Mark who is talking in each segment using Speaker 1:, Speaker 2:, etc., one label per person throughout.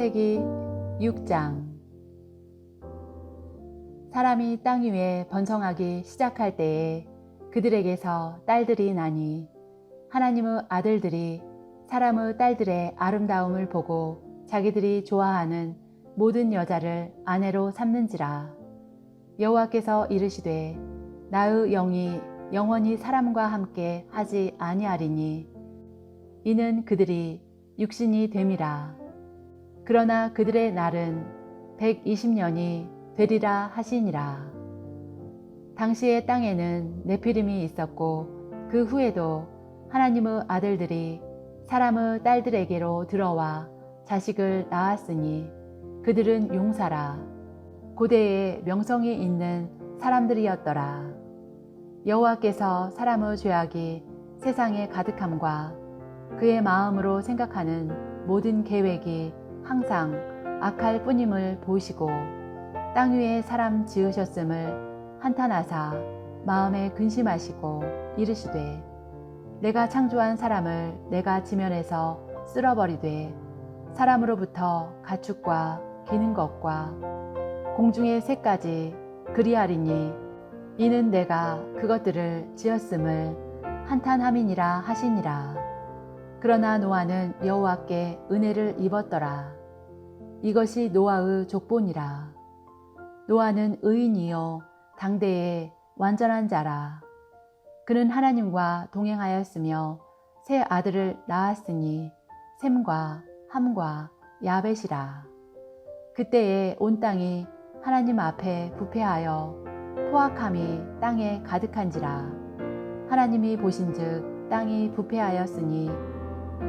Speaker 1: 창세기 6장. 사람이 땅 위에 번성하기 시작할 때에 그들에게서 딸들이 나니 하나님의 아들들이 사람의 딸들의 아름다움을 보고 자기들이 좋아하는 모든 여자를 아내로 삼는지라. 여호와께서 이르시되 나의 영이 영원히 사람과 함께 하지 아니하리니 이는 그들이 육신이 됨이라 그러나 그들의 날은 120년이 되리라 하시니라. 당시의 땅에는 네피림이 있었고 그 후에도 하나님의 아들들이 사람의 딸들에게로 들어와 자식을 낳았으니 그들은 용사라. 고대에 명성이 있는 사람들이었더라. 여호와께서 사람의 죄악이 세상에 가득함과 그의 마음으로 생각하는 모든 계획이 항상 악할 뿐임을 보시고 땅 위에 사람 지으셨음을 한탄하사 마음에 근심하시고 이르시되 내가 창조한 사람을 내가 지면에서 쓸어버리되 사람으로부터 가축과 기는 것과 공중의 새까지 그리하리니 이는 내가 그것들을 지었음을 한탄함이니라 하시니라. 그러나 노아는 여호와께 은혜를 입었더라 이것이 노아의 족본이라. 노아는 의인이요. 당대의 완전한 자라. 그는 하나님과 동행하였으며 새 아들을 낳았으니 셈과 함과 야벳이라. 그때에 온 땅이 하나님 앞에 부패하여 포악함이 땅에 가득한지라. 하나님이 보신즉 땅이 부패하였으니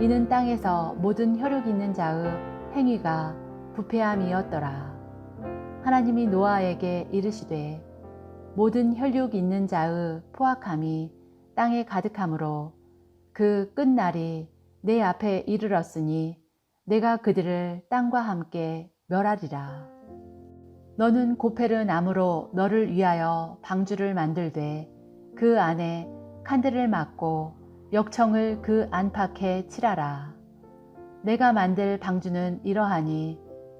Speaker 1: 이는 땅에서 모든 혈육 있는 자의 행위가 부패함이었더라 하나님이 노아에게 이르시되 모든 혈육 있는 자의 포악함이 땅에 가득하므로 그 끝날이 내 앞에 이르렀으니 내가 그들을 땅과 함께 멸하리라. 너는 고페르 나무로 너를 위하여 방주를 만들되 그 안에 칸들을 막고 역청을 그 안팎에 칠하라. 내가 만들 방주는 이러하니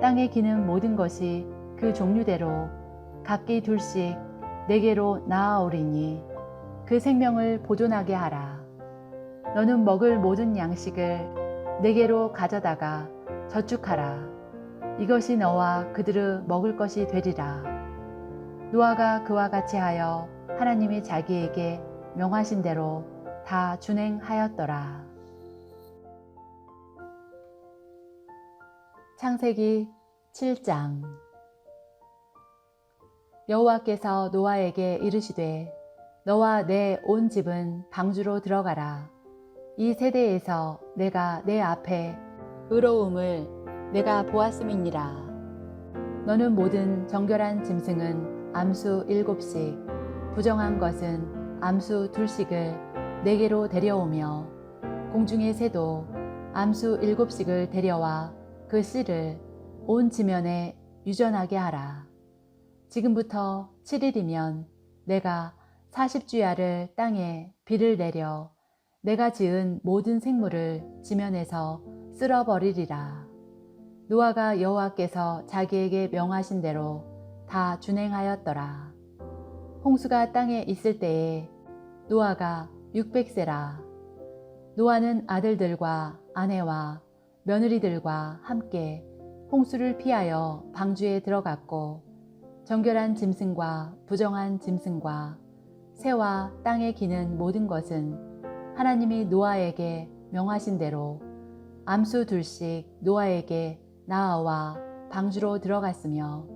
Speaker 1: 땅에 기는 모든 것이 그 종류대로 각기 둘씩 내게로 나아오리니 그 생명을 보존하게 하라. 너는 먹을 모든 양식을 내게로 가져다가 저축하라. 이것이 너와 그들의 먹을 것이 되리라. 노아가 그와 같이 하여 하나님이 자기에게 명하신 대로 다 준행하였더라. 창세기 7장 여호와께서 노아에게 이르시되 너와 내 온 집은 방주로 들어가라. 이 세대에서 내가 내 앞에 의로움을 내가 보았음이니라. 너는 모든 정결한 짐승은 암수 일곱씩, 부정한 것은 암수 둘씩을 내게로 데려오며 공중의 새도 암수 일곱씩을 데려와 그 씨를 온 지면에 유전하게 하라. 지금부터 7일이면 내가 40주야를 땅에 비를 내려 내가 지은 모든 생물을 지면에서 쓸어버리리라. 노아가 여호와께서 자기에게 명하신 대로 다 준행하였더라. 홍수가 땅에 있을 때에 노아가 600세라. 노아는 아들들과 아내와 며느리들과 함께 홍수를 피하여 방주에 들어갔고 정결한 짐승과 부정한 짐승과 새와 땅에 기는 모든 것은 하나님이 노아에게 명하신 대로 암수 둘씩 노아에게 나아와 방주로 들어갔으며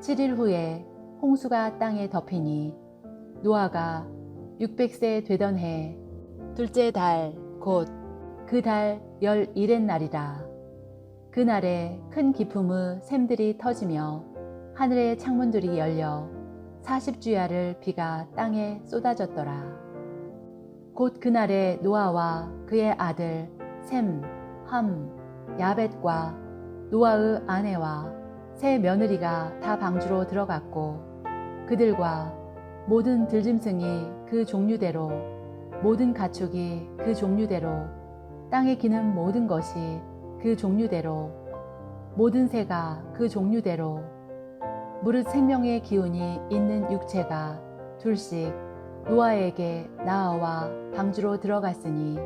Speaker 1: 7일 후에 홍수가 땅에 덮이니 노아가 600세 되던 해 둘째 달 곧 그 달 열일의 날이라 그날에 큰 기품의 샘들이 터지며 하늘의 창문들이 열려 40주야를 비가 땅에 쏟아졌더라. 곧 그날에 노아와 그의 아들 셈, 함, 야벳과 노아의 아내와 세 며느리가 다 방주로 들어갔고 그들과 모든 들짐승이 그 종류대로 모든 가축이 그 종류대로 땅에 기는 모든 것이 그 종류대로 모든 새가 그 종류대로 무릇 생명의 기운이 있는 육체가 둘씩 노아에게 나아와 방주로 들어갔으니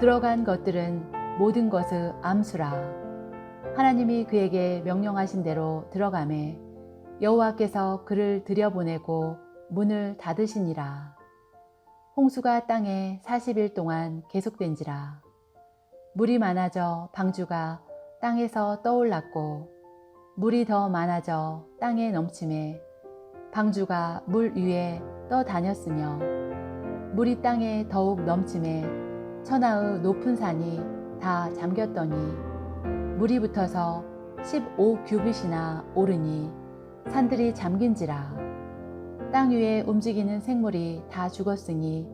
Speaker 1: 들어간 것들은 모든 것의 암수라. 하나님이 그에게 명령하신 대로 들어가매 여호와께서 그를 들여보내고 문을 닫으시니라. 홍수가 땅에 40일 동안 계속된지라 물이 많아져 방주가 땅에서 떠올랐고 물이 더 많아져 땅에 넘침에 방주가 물 위에 떠다녔으며 물이 땅에 더욱 넘침에 천하의 높은 산이 다 잠겼더니 물이 붙어서 15 규빗이나 오르니 산들이 잠긴지라. 땅 위에 움직이는 생물이 다 죽었으니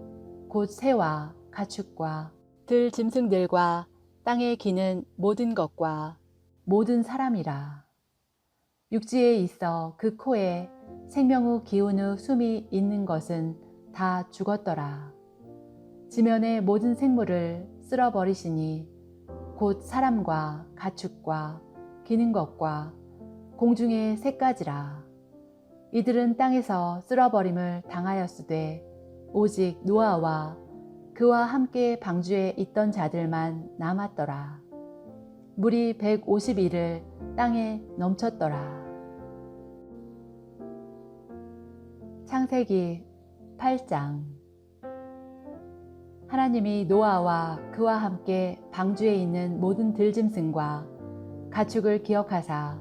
Speaker 1: 곧 새와 가축과 들 짐승들과 땅에 기는 모든 것과 모든 사람이라. 육지에 있어 그 코에 생명의 기운의 숨이 있는 것은 다 죽었더라. 지면의 모든 생물을 쓸어버리시니 곧 사람과 가축과 기는 것과 공중의 새까지라. 이들은 땅에서 쓸어버림을 당하였으되 오직 노아와 그와 함께 방주에 있던 자들만 남았더라. 물이 150일을 땅에 넘쳤더라. 창세기 8장 하나님이 노아와 그와 함께 방주에 있는 모든 들짐승과 가축을 기억하사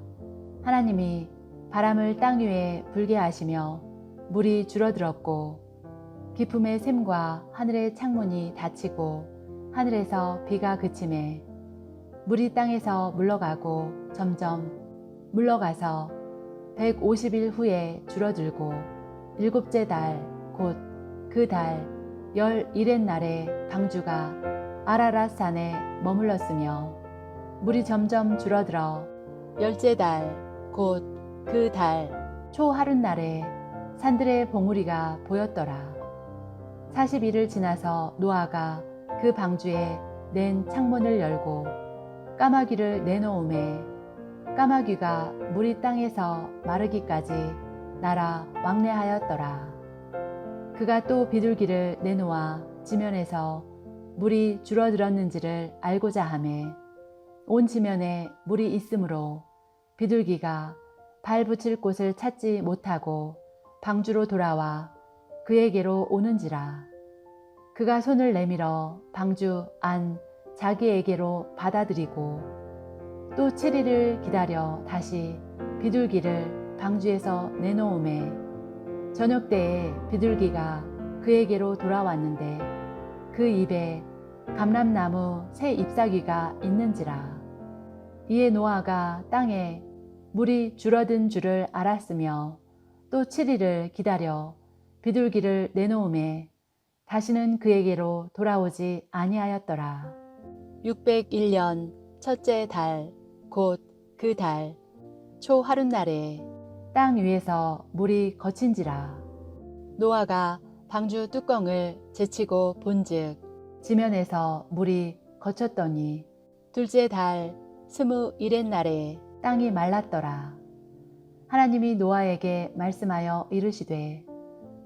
Speaker 1: 하나님이 바람을 땅 위에 불게 하시며 물이 줄어들었고 기품의 샘과 하늘의 창문이 닫히고 하늘에서 비가 그침에 물이 땅에서 물러가고 점점 물러가서 150일 후에 줄어들고 일곱째 달 곧 그 달 열일의 날에 방주가 아라랏 산에 머물렀으며 물이 점점 줄어들어 열째 달 곧 그 달 초하룻 날에 산들의 봉우리가 보였더라. 40일을 지나서 노아가 그 방주에 낸 창문을 열고 까마귀를 내놓음에 까마귀가 물이 땅에서 마르기까지 날아 왕래하였더라. 그가 또 비둘기를 내놓아 지면에서 물이 줄어들었는지를 알고자 하매 온 지면에 물이 있으므로 비둘기가 발 붙일 곳을 찾지 못하고 방주로 돌아와 그에게로 오는지라. 그가 손을 내밀어 방주 안 자기에게로 받아들이고 또 7일을 기다려 다시 비둘기를 방주에서 내놓음에 저녁 때에 비둘기가 그에게로 돌아왔는데 그 입에 감람나무 새 잎사귀가 있는지라. 이에 노아가 땅에 물이 줄어든 줄을 알았으며 또 7일을 기다려 비둘기를 내놓음에 다시는 그에게로 돌아오지 아니하였더라. 601년 첫째 달 곧 그 달 초하룻날에 땅 위에서 물이 거친지라 노아가 방주 뚜껑을 제치고 본즉 지면에서 물이 거쳤더니 둘째 달 스무 일의 날에 땅이 말랐더라 하나님이 노아에게 말씀하여 이르시되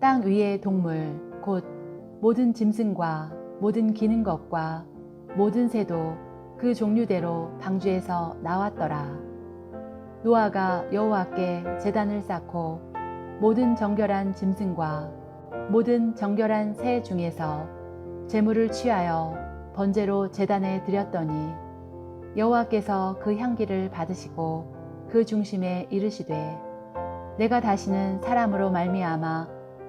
Speaker 1: 땅 위의 동물 곧 모든 짐승과 모든 기는 것과 모든 새도 그 종류대로 방주에서 나왔더라. 노아가 여호와께 제단을 쌓고 모든 정결한 짐승과 모든 정결한 새 중에서 제물을 취하여 번제로 제단에 드렸더니 여호와께서 그 향기를 받으시고 그 중심에 이르시되 내가 다시는 사람으로 말미암아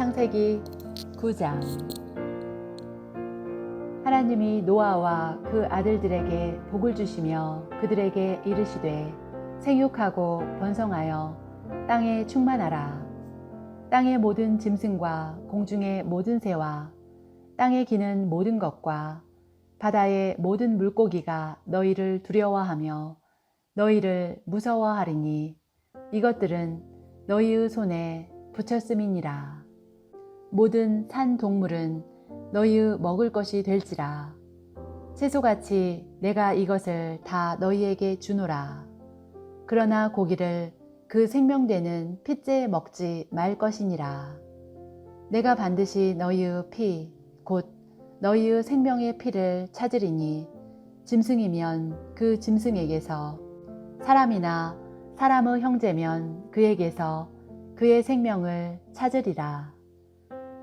Speaker 1: 창세기 9장 하나님이 노아와 그 아들들에게 복을 주시며 그들에게 이르시되 생육하고 번성하여 땅에 충만하라. 땅의 모든 짐승과 공중의 모든 새와 땅에 기는 모든 것과 바다의 모든 물고기가 너희를 두려워하며 너희를 무서워하리니 이것들은 너희의 손에 붙였음이니라. 모든 산 동물은 너희의 먹을 것이 될지라. 채소같이 내가 이것을 다 너희에게 주노라. 그러나 고기를 그 생명되는 핏째 먹지 말 것이니라. 내가 반드시 너희의 피, 곧 너희의 생명의 피를 찾으리니 짐승이면 그 짐승에게서 사람이나 사람의 형제면 그에게서 그의 생명을 찾으리라.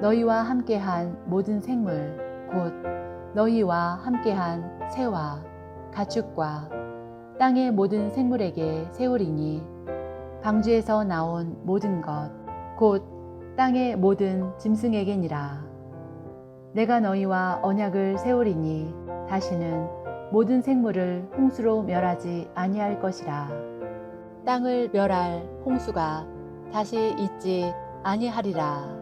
Speaker 1: 너희와 함께한 모든 생물 곧 너희와 함께한 새와 가축과 땅의 모든 생물에게 세우리니 방주에서 나온 모든 것 곧 땅의 모든 짐승에게니라. 내가 너희와 언약을 세우리니 다시는 모든 생물을 홍수로 멸하지 아니할 것이라. 땅을 멸할 홍수가 다시 있지 아니하리라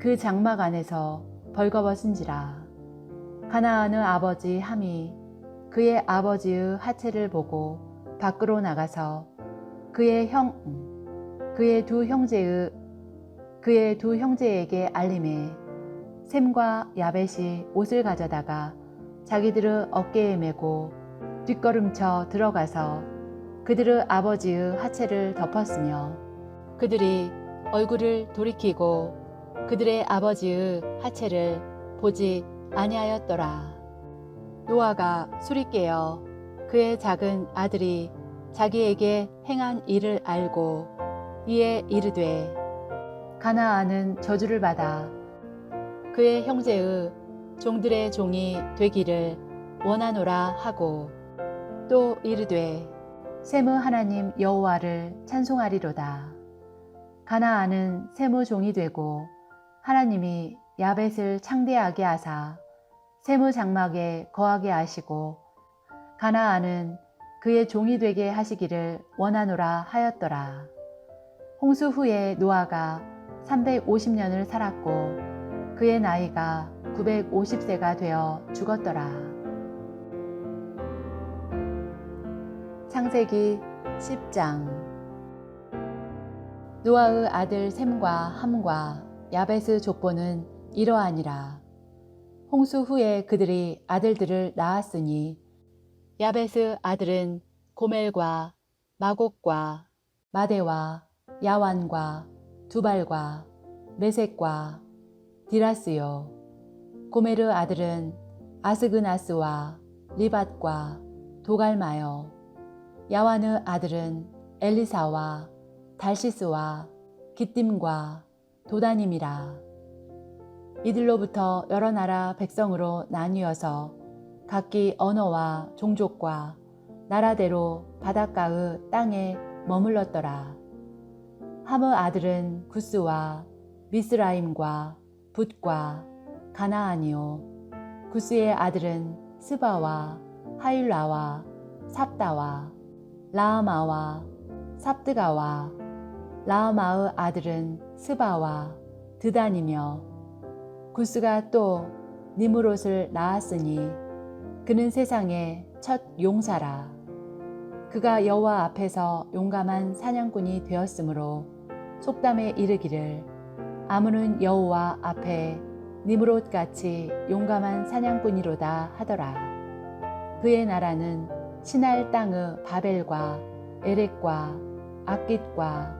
Speaker 1: 그 장막 안에서 벌거벗은지라. 가나안의 아버지 함이 그의 아버지의 하체를 보고 밖으로 나가서 그의 형 음, 그의 두 형제의 그의 두 형제에게 알림해 셈과 야벳이 옷을 가져다가 자기들의 어깨에 메고 뒷걸음쳐 들어가서 그들의 아버지의 하체를 덮었으며 그들이 얼굴을 돌이키고 그들의 아버지의 하체를 보지 아니하였더라. 노아가 술이 깨어 그의 작은 아들이 자기에게 행한 일을 알고 이에 이르되 가나안은 저주를 받아 그의 형제의 종들의 종이 되기를 원하노라 하고 또 이르되 셈의 하나님 여호와를 찬송하리로다. 가나안은 셈의 종이 되고 하나님이 야벳을 창대하게 하사 셈의 장막에 거하게 하시고 가나안은 그의 종이 되게 하시기를 원하노라 하였더라. 홍수 후에 노아가 350년을 살았고 그의 나이가 950세가 되어 죽었더라. 창세기 10장 노아의 아들 셈과 함과 야벳의 족보는 이러하니라. 홍수 후에 그들이 아들들을 낳았으니 야벳의 아들은 고멜과 마곡과 마대와 야완과 두발과 메색과 디라스요. 고멜의 아들은 아스그나스와 리밧과 도갈마요. 야완의 아들은 엘리사와 달시스와 기띔과 도다님이라. 이들로부터 여러 나라 백성으로 나뉘어서 각기 언어와 종족과 나라대로 바닷가의 땅에 머물렀더라. 함의 아들은 구스와 미스라임과 붓과 가나안이요. 구스의 아들은 스바와 하일라와 삽다와 라아마와 삽드가와 라아마의 아들은 스바와 드단이며 구스가 또 니무롯을 낳았으니 그는 세상의 첫 용사라. 그가 여호와 앞에서 용감한 사냥꾼이 되었으므로 속담에 이르기를 아무는 여호와 앞에 니무롯 같이 용감한 사냥꾼이로다 하더라. 그의 나라는 신할 땅의 바벨과 에렉과 아깃과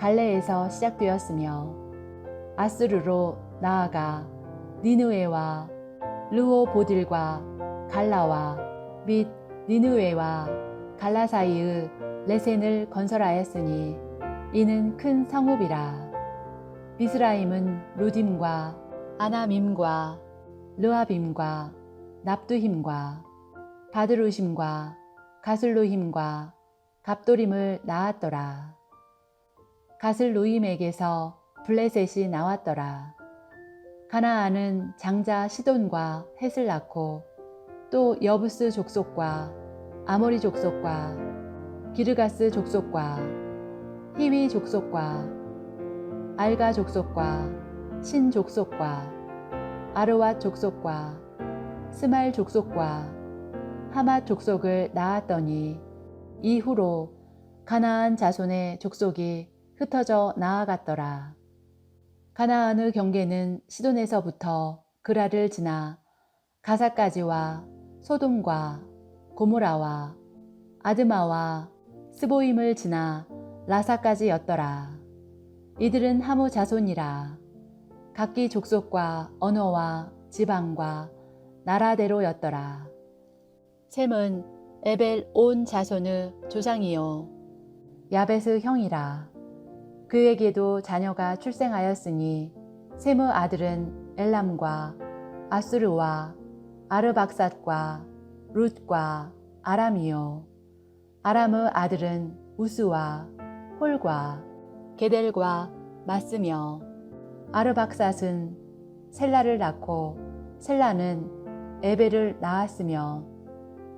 Speaker 1: 갈레에서 시작되었으며 아스르로 나아가 니누에와 르호보딜과 갈라와 및 니누에와 갈라 사이의 레센을 건설하였으니 이는 큰 성읍이라. 미스라임은 루딤과 아나밈과 르아빔과 납두힘과 바드루심과 가슬로힘과 갑도림을 낳았더라. 가슬로임에게서 블레셋이 나왔더라. 가나안은 장자 시돈과 헷을 낳고 또 여부스 족속과 아모리 족속과 기르가스 족속과 히위 족속과 알가 족속과 신 족속과 아르왓 족속과 스말 족속과 하맛 족속을 낳았더니 이후로 가나안 자손의 족속이 흩어져 나아갔더라. 가나안의 경계는 시돈에서부터 그라를 지나 가사까지와 소돔과 고모라와 아드마와 스보임을 지나 라사까지였더라. 이들은 하무 자손이라. 각기 족속과 언어와 지방과 나라대로였더라. 셈은 에벨 온 자손의 조상이요. 야벳의 형이라. 그에게도 자녀가 출생하였으니 셈의 아들은 엘람과 아수르와 아르박삿과 룻과 아람이요. 아람의 아들은 우스와 홀과 게델과 마스며 아르박삿은 셀라를 낳고 셀라는 에벨을 낳았으며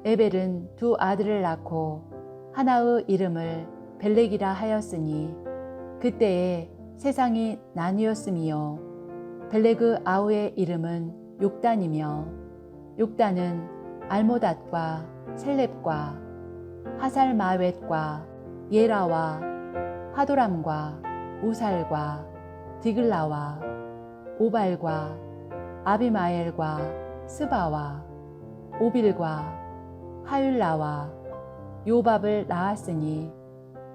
Speaker 1: 에벨은 두 아들을 낳고 하나의 이름을 벨렉이라 하였으니 그때에 세상이 나뉘었으며 벨레그 아우의 이름은 욕단이며 욕단은 알모닷과 셀렙과 하살마웻과 예라와 하도람과 우살과 디글라와 오발과 아비마엘과 스바와 오빌과 하율라와 요밥을 낳았으니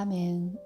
Speaker 1: 아멘.